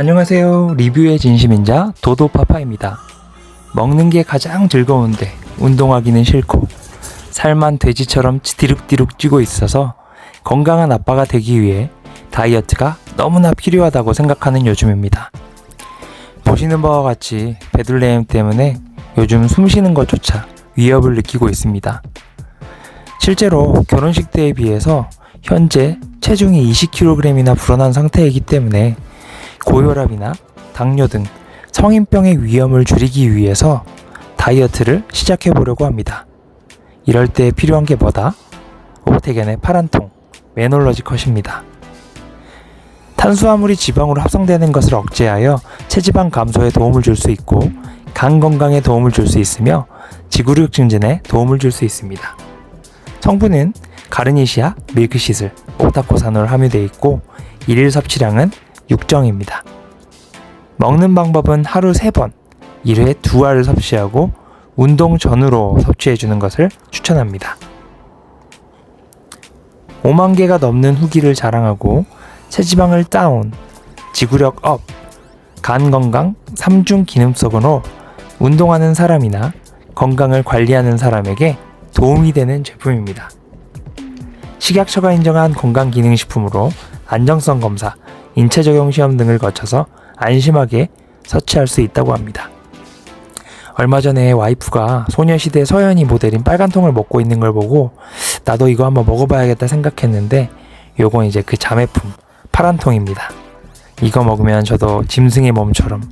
안녕하세요. 리뷰의 진심인자 도도파파입니다. 먹는 게 가장 즐거운데 운동하기는 싫고 살만 돼지처럼 디룩디룩 찌고 있어서 건강한 아빠가 되기 위해 다이어트가 너무나 필요하다고 생각하는 요즘입니다. 보시는 바와 같이 베들레헴 때문에 요즘 숨 쉬는 것조차 위협을 느끼고 있습니다. 실제로 결혼식 때에 비해서 현재 체중이 20kg이나 불어난 상태이기 때문에 고혈압이나 당뇨 등 성인병의 위험을 줄이기 위해서 다이어트를 시작해 보려고 합니다. 이럴 때 필요한 게 뭐다? 옥태견의 파란 통, 메놀러지 컷입니다. 탄수화물이 지방으로 합성되는 것을 억제하여 체지방 감소에 도움을 줄 수 있고 간 건강에 도움을 줄 수 있으며 지구력 증진에 도움을 줄 수 있습니다. 성분은 가르니시아, 밀크시슬, 옥타코산올 함유되어 있고 일일 섭취량은 6정입니다. 먹는 방법은 하루 3번, 1회 2알을 섭취하고 운동 전후로 섭취해 주는 것을 추천합니다. 5만 개가 넘는 후기를 자랑하고 체지방을 다운, 지구력 업, 간 건강 3중 기능성으로 운동하는 사람이나 건강을 관리하는 사람에게 도움이 되는 제품입니다. 식약처가 인정한 건강기능식품으로 안정성 검사, 인체 적용 시험 등을 거쳐서 안심하게 섭취할 수 있다고 합니다. 얼마 전에 와이프가 소녀시대 서연이 모델인 빨간 통을 먹고 있는 걸 보고 나도 이거 한번 먹어봐야겠다 생각했는데 요건 이제 그 자매품 파란 통입니다. 이거 먹으면 저도 짐승의 몸처럼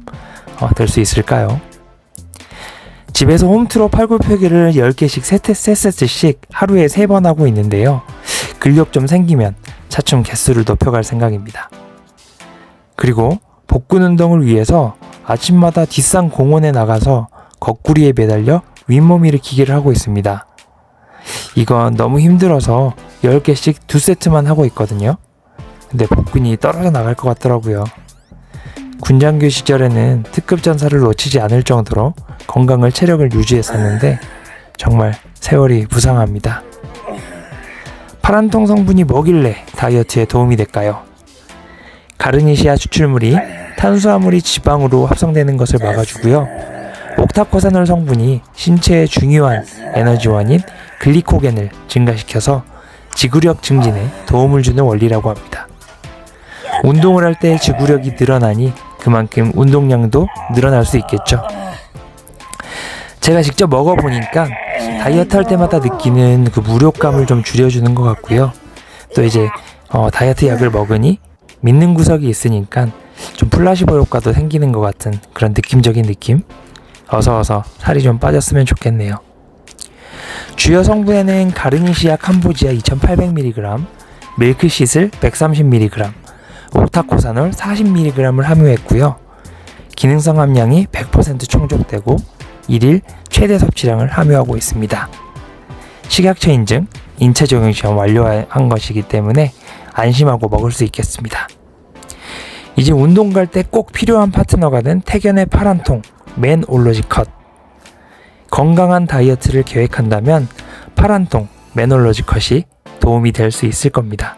어, 될수 있을까요? 집에서 홈트로 팔굽혀펴기를 10개씩 3세트씩 하루에 3번 하고 있는데요. 근력 좀 생기면 차츰 개수를 높여갈 생각입니다. 그리고 복근 운동을 위해서 아침마다 뒷산 공원에 나가서 거꾸리에 매달려 윗몸 일으키기를 하고 있습니다. 이건 너무 힘들어서 10개씩 두 세트만 하고 있거든요. 근데 복근이 떨어져 나갈 것 같더라고요. 군장교 시절에는 특급 전사를 놓치지 않을 정도로 건강을 체력을 유지했었는데 정말 세월이 무상합니다. 파란통 성분이 뭐길래 다이어트에 도움이 될까요? 가르니시아 추출물이 탄수화물이 지방으로 합성되는 것을 막아주고요. 옥타코산올 성분이 신체의 중요한 에너지원인 글리코겐을 증가시켜서 지구력 증진에 도움을 주는 원리라고 합니다. 운동을 할 때 지구력이 늘어나니 그만큼 운동량도 늘어날 수 있겠죠. 제가 직접 먹어보니까 다이어트 할 때마다 느끼는 그 무력감을 좀 줄여주는 것 같고요. 또 이제 어, 다이어트 약을 먹으니 믿는 구석이 있으니까 좀 플라시보 효과도 생기는 것 같은 그런 느낌적인 느낌. 어서 어서 살이 좀 빠졌으면 좋겠네요. 주요 성분에는 가르니시아 캄보지아 2800mg, 밀크시슬 130mg, 옥타코산올 40mg을 함유했고요. 기능성 함량이 100% 충족되고 1일 최대 섭취량을 함유하고 있습니다. 식약처 인증, 인체 적용 시험 완료한 것이기 때문에 안심하고 먹을 수 있겠습니다. 이제 운동 갈 때 꼭 필요한 파트너가 된 태견의 파란 통, 맨 올로지 컷. 건강한 다이어트를 계획한다면 파란 통, 맨 올로지 컷이 도움이 될 수 있을 겁니다.